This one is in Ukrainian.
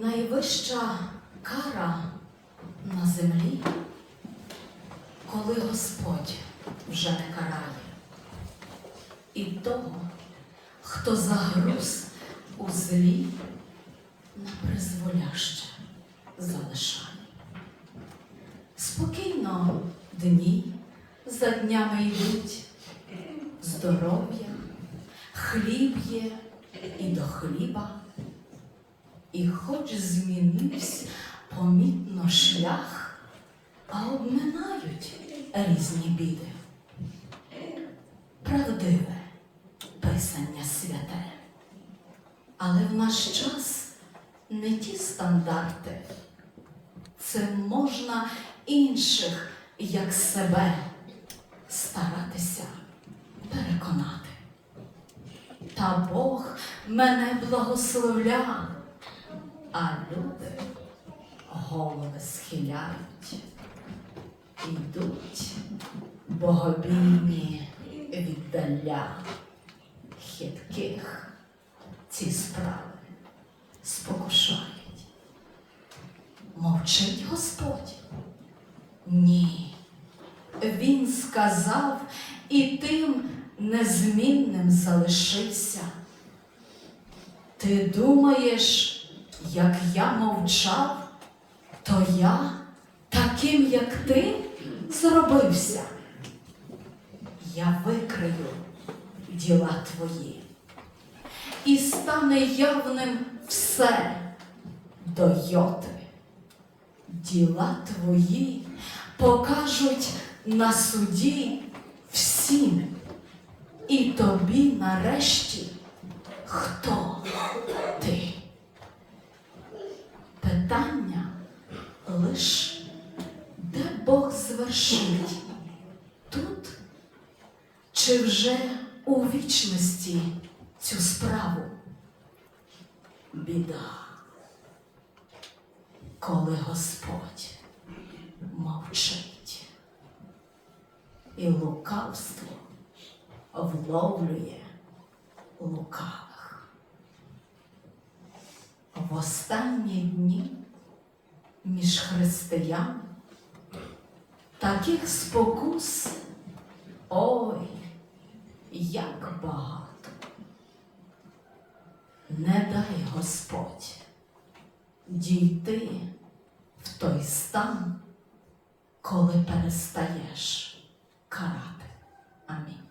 Найвища кара на землі, коли Господь вже не карає. І того, хто загруз у злі, на призволяще залишає. Спокійно дні за днями йдуть, здоров'я, хліб є і до хліба. І хоч змінився помітно шлях, а обминають різні біди. Правдиве писання святе, але в наш час не ті стандарти. Це можна інших, як себе, старатися переконати. Та Бог мене благословляв, а люди голови схиляють, ідуть богобійні віддаля хитких ці справи спокушають. Мовчить Господь? Ні. Він сказав і тим незмінним залишився. Ти думаєш, як я мовчав, то я таким, як ти, зробився. Я викрию діла твої, і стане явним все до йоти. Діла твої покажуть на суді всім, і тобі нарешті хто ти. Питання лиш, де Бог звершить тут чи вже у вічності цю справу? Біда, коли Господь мовчить, і лукавство вловлює лукавих. В останні дні між християн таких спокус ой, як багато. Не дай Господь дійти в той стан, коли перестаєш карати. Амінь.